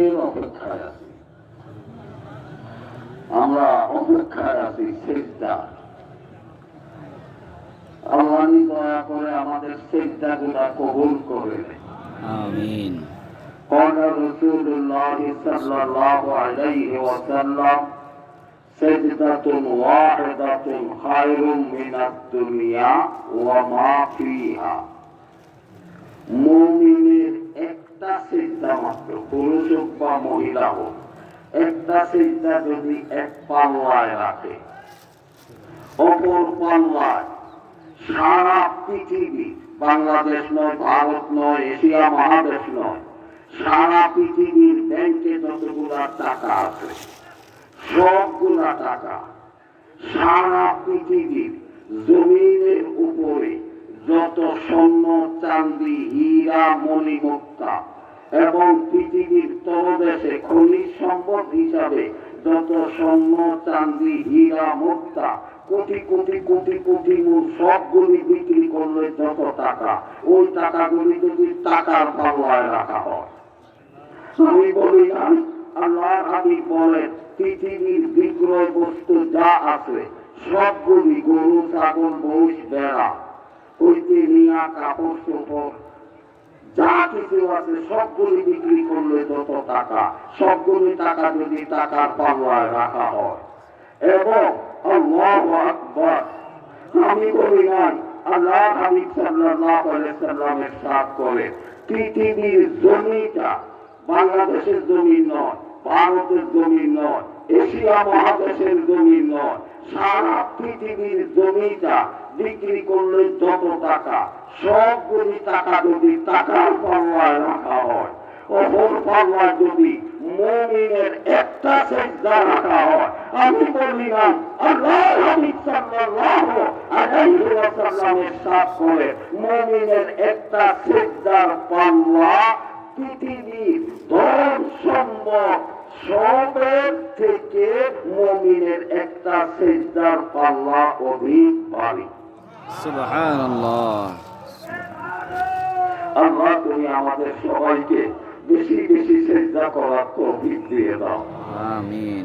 কিসের অপেক্ষায় আছি আমরা অপেক্ষায় আছি সেজদা আল্লাহ দয়া করে আমাদের সেজদা গুলা কবুল করে নেয় আমিন قال رسول الله صلى الله عليه وسلم سجدة واحدة خير من الدنيا وما فيها মুমিনের একটা সিজদা মাত্র পুরুষ বা মহিলা হোক একটা সিজদা যদি এক পাল্লায় রাখে, অপর পাল্লায় সারা পৃথিবী, বাংলাদেশ নয়, ভারত নয়, এশিয়া মহাদেশ নয়, সারা পৃথিবীর ব্যাংকে যতগুলা টাকা আছে, সবগুলা টাকা সারা পৃথিবীর জমিনের উপরে যত স্বর্ণ চান্দি হীরা, মণিমুক্তা এবং পৃথিবীর তলদেশে খনিজ সম্পদ হিসাবে যত স্বর্ণ, চান্দি, হীরা, মুক্তা, কোটি কোটি কোটি কোটি মূল সবগুলি বিক্রি করলে যত টাকা, ওই টাকাগুলি যদি টাকার পাল্লায় রাখা হয়। আমি বলি না আল্লাহ হাবিব বলেন, পৃথিবীর বিক্রয় বস্তু যা আছে, সবগুলি গরু, ছাগল, মহিষ বেড়া হইতে নিয়া কাপড়, চোপড় সবগুলি বিক্রি করলে যত টাকা? সবগুলি টাকা যদি টাকার রাখা হয়। এবং আমি করে, পৃথিবীর জমিটা বাংলাদেশের জমি নয়, ভারতের জমি নয়, এশিয়া মহাদেশের জমি নয় পৃথিবীর জমিটা বিক্রি করলে যত টাকা, সবগুলি টাকা যদি টাকার পাল্লায় রাখা হয়, অপর পাল্লায় যদি মমিনের একটা সেজদা রাখা হয়, আমি বললাম, আল্লাহ হাবিব সাল্লাল্লাহু আলাইহি ওয়াসাল্লামের মমিনের একটা সেজদার পাল্লা পৃথিবীর ধন সম্পদ সবের থেকে মমিনের একটা সেজদার পাল্লা অধিক ভারী সুবহানাল্লাহ। আল্লাহ তুমি আমাদের সবাইকে বেশি বেশি সেজদা করার তৌফিক দিয়ে দাও। আমিন।